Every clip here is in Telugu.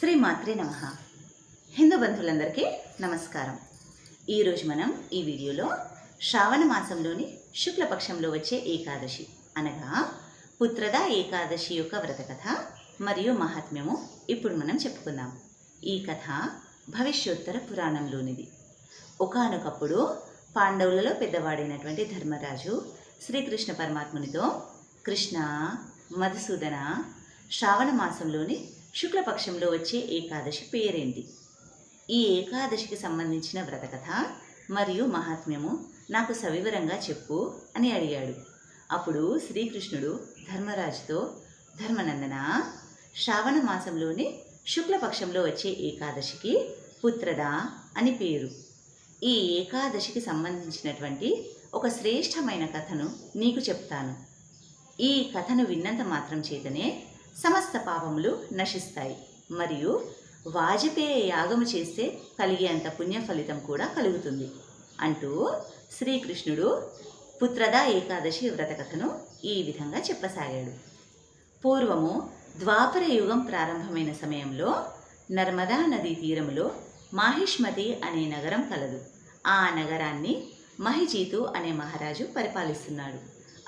శ్రీమాత్రే నమ. హిందూ బంధువులందరికీ నమస్కారం. ఈరోజు మనం ఈ వీడియోలో శ్రావణ మాసంలోని శుక్లపక్షంలో వచ్చే ఏకాదశి అనగా పుత్రద ఏకాదశి యొక్క వ్రతకథ మరియు మహాత్మ్యము ఇప్పుడు మనం చెప్పుకుందాం. ఈ కథ భవిష్యోత్తర పురాణంలోనిది. ఒకానొకప్పుడు పాండవులలో పెద్దవాడైనటువంటి ధర్మరాజు శ్రీకృష్ణ పరమాత్మునితో కృష్ణ మధుసూదన శ్రావణ మాసంలోని శుక్లపక్షంలో వచ్చే ఏకాదశి పేరేంటి? ఈ ఏకాదశికి సంబంధించిన వ్రతకథ మరియు మహాత్మ్యము నాకు సవివరంగా చెప్పు అని అడిగాడు. అప్పుడు శ్రీకృష్ణుడు ధర్మరాజుతో ధర్మనందన శ్రావణ మాసంలోనే శుక్లపక్షంలో వచ్చే ఏకాదశికి పుత్రద అని పేరు. ఈ ఏకాదశికి సంబంధించినటువంటి ఒక శ్రేష్టమైన కథను నీకు చెప్తాను. ఈ కథను విన్నంత మాత్రం చేతనే సమస్త పాపములు నశిస్తాయి. మరియు వాజపేయ యాగము చేస్తే కలిగేంత పుణ్య ఫలితం కూడా కలుగుతుంది. అంటూ శ్రీకృష్ణుడు పుత్రదా ఏకాదశి వ్రతకథను ఈ విధంగా చెప్పసాగాడు. పూర్వము ద్వాపర యుగం ప్రారంభమైన సమయంలో నర్మదా నదీ తీరములో మాహిష్మతి అనే నగరం కలదు. ఆ నగరాన్ని మహిజీతు అనే మహారాజు పరిపాలిస్తున్నాడు.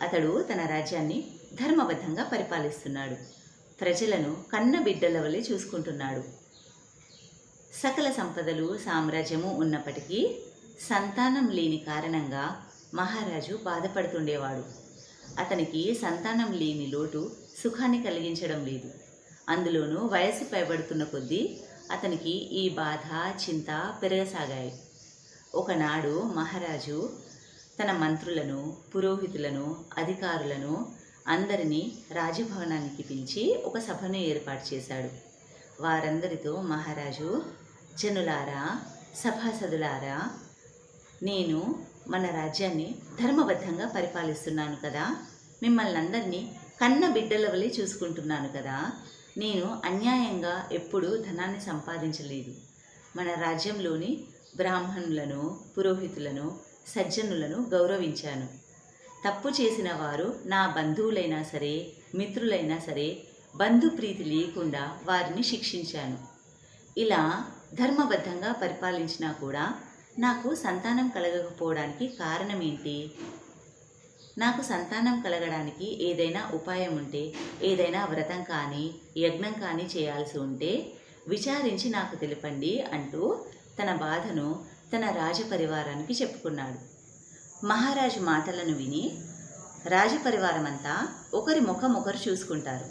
అతడు తన రాజ్యాన్ని ధర్మబద్ధంగా పరిపాలిస్తున్నాడు. ప్రజలను కన్న బిడ్డల వలె చూసుకుంటున్నాడు. సకల సంపదలు సామ్రాజ్యము ఉన్నప్పటికీ సంతానం లేని కారణంగా మహారాజు బాధపడుతుండేవాడు. అతనికి సంతానం లేని లోటు సుఖాన్ని కలిగించడం లేదు. అందులోనూ వయసు పైబడుతున్న కొద్దీ అతనికి ఈ బాధ చింత పెరగసాగాయి. ఒకనాడు మహారాజు తన మంత్రులను పురోహితులను అధికారులను అందరినీ రాజభవనానికి పిలిచి ఒక సభను ఏర్పాటు చేశాడు. వారందరితో మహారాజు జనులారా సభాసదులారా నేను మన రాజ్యాన్ని ధర్మబద్ధంగా పరిపాలిస్తున్నాను కదా. మిమ్మల్ని అందరినీ కన్న బిడ్డల వలె చూసుకుంటున్నాను కదా. నేను అన్యాయంగా ఎప్పుడూ ధనాన్ని సంపాదించలేదు. మన రాజ్యంలోని బ్రాహ్మణులను పురోహితులను సజ్జనులను గౌరవించాను. తప్పు చేసిన వారు నా బంధువులైనా సరే మిత్రులైనా సరే బంధుప్రీతి లేకుండా వారిని శిక్షించాను. ఇలా ధర్మబద్ధంగా పరిపాలించినా కూడా నాకు సంతానం కలగకపోవడానికి కారణం ఏంటి? నాకు సంతానం కలగడానికి ఏదైనా ఉపాయం ఉంటే ఏదైనా వ్రతం కానీ యజ్ఞం కానీ చేయాల్సి ఉంటే విచారించి నాకు తెలిపండి అంటూ తన బాధను తన రాజపరివారానికి చెప్పుకున్నాడు. మహారాజు మాటలను విని రాజపరివారమంతా ఒకరి ముఖం ఒకరు చూసుకుంటారు.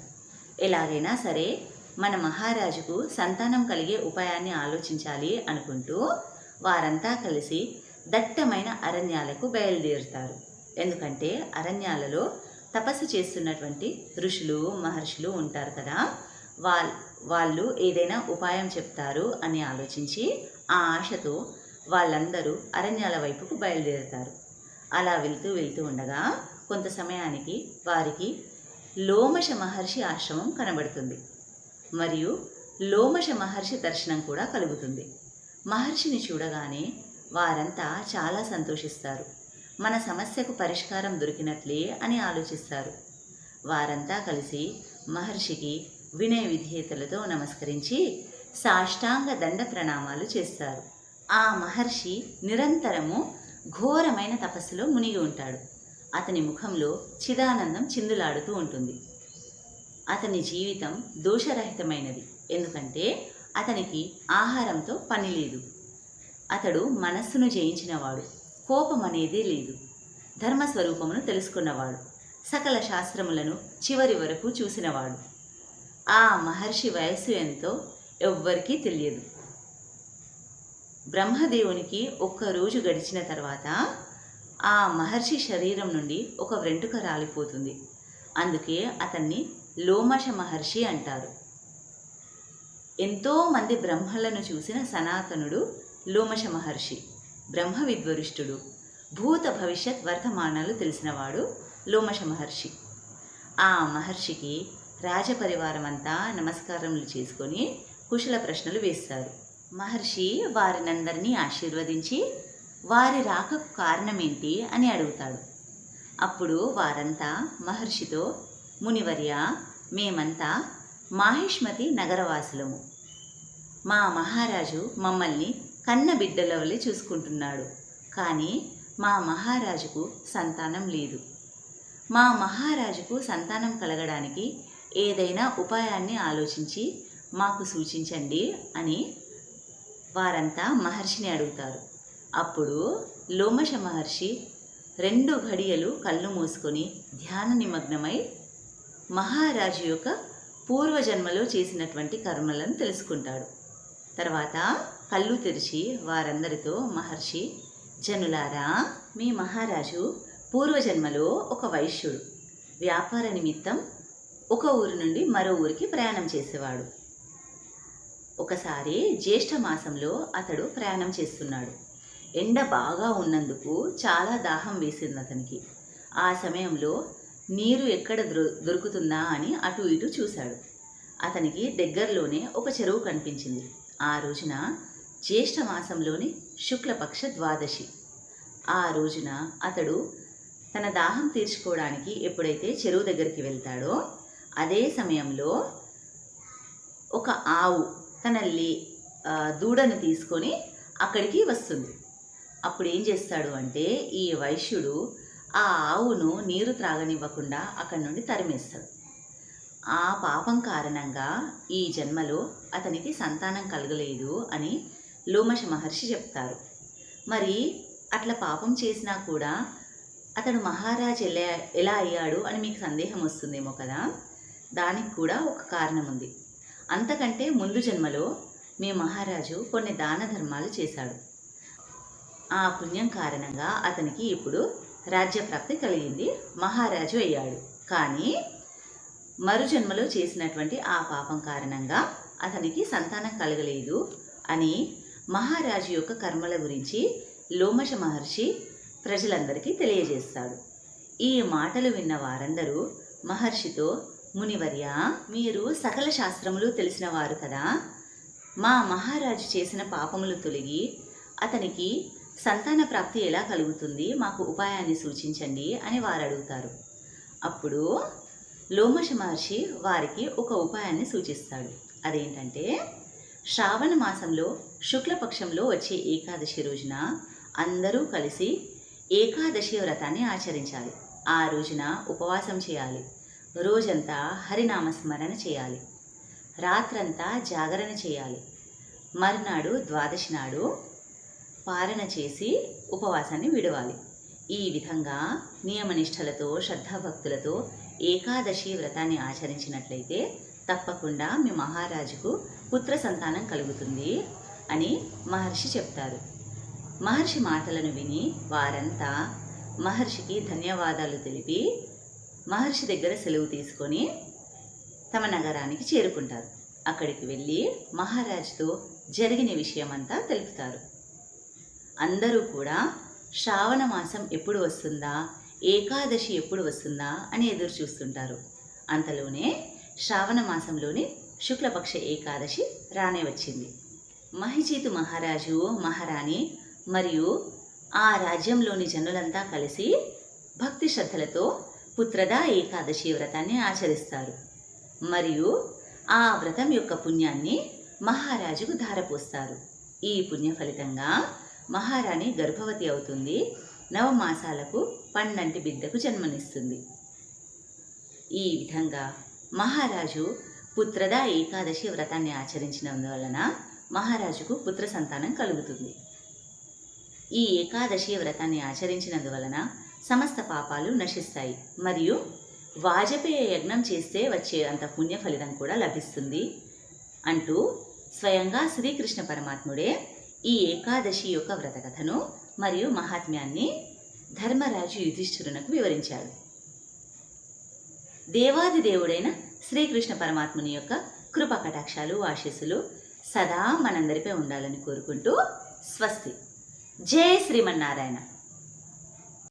ఎలాగైనా సరే మన మహారాజుకు సంతానం కలిగే ఉపాయాన్ని ఆలోచించాలి అనుకుంటూ వారంతా కలిసి దట్టమైన అరణ్యాలకు బయలుదేరుతారు. ఎందుకంటే అరణ్యాలలో తపస్సు చేస్తున్నటువంటి ఋషులు మహర్షులు ఉంటారు కదా. వాల్ వాళ్ళు ఏదైనా ఉపాయం చెప్తారు అని ఆలోచించి ఆ ఆశతో వాళ్ళందరూ అరణ్యాల వైపుకు బయలుదేరుతారు. అలా వెళ్తూ వెళ్తూ ఉండగా కొంత సమయానికి వారికి లోమశ మహర్షి ఆశ్రమం కనబడుతుంది. మరియు లోమశ మహర్షి దర్శనం కూడా కలుగుతుంది. మహర్షిని చూడగానే వారంతా చాలా సంతోషిస్తారు. మన సమస్యకు పరిష్కారం దొరికినట్లే అని ఆలోచిస్తారు. వారంతా కలిసి మహర్షికి వినయ విధేయతలతో నమస్కరించి సాష్టాంగ దండ ప్రణామాలు చేస్తారు. ఆ మహర్షి నిరంతరము ఘోరమైన తపస్సులో మునిగి ఉంటాడు. అతని ముఖంలో చిదానందం చిందులాడుతూ ఉంటుంది. అతని జీవితం దోషరహితమైనది. ఎందుకంటే అతనికి ఆహారంతో పని లేదు. అతడు మనస్సును జయించినవాడు. కోపం అనేది లేదు. ధర్మస్వరూపమును తెలుసుకున్నవాడు. సకల శాస్త్రములను చివరి వరకు చూసినవాడు. ఆ మహర్షి వయస్సు ఎంతో ఎవ్వరికీ తెలియదు. బ్రహ్మదేవునికి ఒక్కరోజు గడిచిన తర్వాత ఆ మహర్షి శరీరం నుండి ఒక వెంట్రుక రాలిపోతుంది. అందుకే అతన్ని లోమశ మహర్షి అంటారు. ఎంతోమంది బ్రహ్మలను చూసిన సనాతనుడు లోమశ మహర్షి బ్రహ్మ విద్వరుష్టుడు భూత భవిష్యత్ వర్తమానాలు తెలిసినవాడు లోమశ మహర్షి. ఆ మహర్షికి రాజపరివారం అంతా నమస్కారములు చేసుకొని కుశల ప్రశ్నలు వేస్తారు. మహర్షి వారినందరినీ ఆశీర్వదించి వారి రాకకు కారణమేంటి అని అడుగుతాడు. అప్పుడు వారంతా మహర్షితో మునివర్య మేమంతా మాహిష్మతి నగరవాసులము. మా మహారాజు మమ్మల్ని కన్న బిడ్డలవలే చూసుకుంటున్నాడు. కానీ మా మహారాజుకు సంతానం లేదు. మా మహారాజుకు సంతానం కలగడానికి ఏదైనా ఉపాయాన్ని ఆలోచించి మాకు సూచించండి అని వారంతా మహర్షిని అడుగుతారు. అప్పుడు లోమశ మహర్షి రెండు ఘడియలు కళ్ళు మూసుకొని ధ్యాన నిమగ్నమై మహారాజు యొక్క పూర్వజన్మలో చేసినటువంటి కర్మలను తెలుసుకుంటాడు. తర్వాత కళ్ళు తెరిచి వారందరితో మహర్షి జనులారా మీ మహారాజు పూర్వజన్మలో ఒక వైశ్యుడు. వ్యాపార నిమిత్తం ఒక ఊరు నుండి మరో ఊరికి ప్రయాణం చేసేవాడు. ఒకసారి జ్యేష్ఠ మాసంలో అతడు ప్రయాణం చేస్తున్నాడు. ఎండ బాగా ఉన్నందుకు చాలా దాహం వేసింది అతనికి. ఆ సమయంలో నీరు ఎక్కడ దొరు దొరుకుతుందా అని అటు ఇటు చూశాడు. అతనికి దగ్గరలోనే ఒక చెరువు కనిపించింది. ఆ రోజున జ్యేష్ఠ మాసంలోని శుక్లపక్ష ద్వాదశి. ఆ రోజున అతడు తన దాహం తీర్చుకోవడానికి ఎప్పుడైతే చెరువు దగ్గరికి వెళ్తాడో అదే సమయంలో ఒక ఆవు తనల్లి దూడను తీసుకొని అక్కడికి వస్తుంది. అప్పుడు ఏం చేస్తాడు అంటే ఈ వైశ్యుడు ఆ ఆవును నీరు త్రాగనివ్వకుండా అక్కడి నుండి తరిమేస్తాడు. ఆ పాపం కారణంగా ఈ జన్మలో అతనికి సంతానం కలగలేదు అని లోమశ మహర్షి చెప్తారు. మరి అట్లా పాపం చేసినా కూడా అతడు మహారాజ్ ఎలా ఎలా అయ్యాడు అని మీకు సందేహం వస్తుందేమో కదా? దానికి కూడా ఒక కారణం ఉంది అంతకంటే ముందు జన్మలో మీ మహారాజు కొన్ని దాన ధర్మాలు చేశాడు. ఆ పుణ్యం కారణంగా అతనికి ఇప్పుడు రాజ్యప్రాప్తి కలిగింది మహారాజు అయ్యాడు. కానీ మరు జన్మలో చేసినటువంటి ఆ పాపం కారణంగా అతనికి సంతానం కలగలేదు అని మహారాజు యొక్క కర్మల గురించి లోమశ మహర్షి ప్రజలందరికీ తెలియజేస్తాడు. ఈ మాటలు విన్న వారందరూ మహర్షితో మునివర్య మీరు సకల శాస్త్రములు తెలిసినవారు కదా. మా మహారాజు చేసిన పాపములు తొలగి అతనికి సంతాన ప్రాప్తి ఎలా కలుగుతుంది? మాకు ఉపాయాన్ని సూచించండి అని వారు అడుగుతారు అప్పుడు లోమశ మహర్షి వారికి ఒక ఉపాయాన్ని సూచిస్తాడు. అదేంటంటే శ్రావణ మాసంలో శుక్లపక్షంలో వచ్చే ఏకాదశి రోజున అందరూ కలిసి ఏకాదశి వ్రతాన్ని ఆచరించాలి. ఆ రోజున ఉపవాసం చేయాలి. రోజంతా హరినామస్మరణ చేయాలి. రాత్రంతా జాగరణ చేయాలి. మరునాడు ద్వాదశి నాడు పారణ చేసి ఉపవాసాన్ని విడవాలి. ఈ విధంగా నియమనిష్టలతో శ్రద్ధాభక్తులతో ఏకాదశి వ్రతాన్ని ఆచరించినట్లయితే తప్పకుండా మీ మహారాజుకు పుత్ర సంతానం కలుగుతుంది అని మహర్షి చెప్తారు. మహర్షి మాటలను విని వారంతా మహర్షికి ధన్యవాదాలు తెలిపి మహర్షి దగ్గర సెలవు తీసుకొని తమ నగరానికి చేరుకుంటారు. అక్కడికి వెళ్ళి మహారాజుతో జరిగిన విషయమంతా తెలుపుతారు. అందరూ కూడా శ్రావణ మాసం ఎప్పుడు వస్తుందా? ఏకాదశి ఎప్పుడు వస్తుందా? అని ఎదురు చూస్తుంటారు. అంతలోనే శ్రావణ మాసంలోని శుక్లపక్ష ఏకాదశి రానే వచ్చింది. మహిజీతు మహారాజు మహారాణి మరియు ఆ రాజ్యంలోని జనులంతా కలిసి భక్తి శ్రద్ధలతో పుత్రదా ఏకాదశి వ్రతాన్ని ఆచరిస్తారు. మరియు ఆ వ్రతం యొక్క పుణ్యాన్ని మహారాజుకు ధారపోస్తారు. ఈ పుణ్య ఫలితంగా మహారాణి గర్భవతి అవుతుంది. నవమాసాలకు పన్నంటి బిడ్డకు జన్మనిస్తుంది. ఈ విధంగా మహారాజు పుత్రదా ఏకాదశి వ్రతాన్ని ఆచరించినందువలన మహారాజుకు పుత్ర సంతానం కలుగుతుంది. ఈ ఏకాదశి వ్రతాన్ని ఆచరించినందువలన సమస్త పాపాలు నశిస్తాయి. మరియు వాజపేయ యజ్ఞం చేస్తే వచ్చే అంత పుణ్య ఫలితం కూడా లభిస్తుంది. అంటూ స్వయంగా శ్రీకృష్ణ పరమాత్ముడే ఈ ఏకాదశి యొక్క వ్రతకథను మరియు మహాత్మ్యాన్ని ధర్మరాజు యుధిష్ఠిరునకు వివరించాడు. దేవాది దేవుడైన శ్రీకృష్ణ పరమాత్ముని యొక్క కృప కటాక్షాలు ఆశీస్సులు సదా మనందరిపై ఉండాలని కోరుకుంటూ స్వస్తి. జై శ్రీమన్నారాయణ.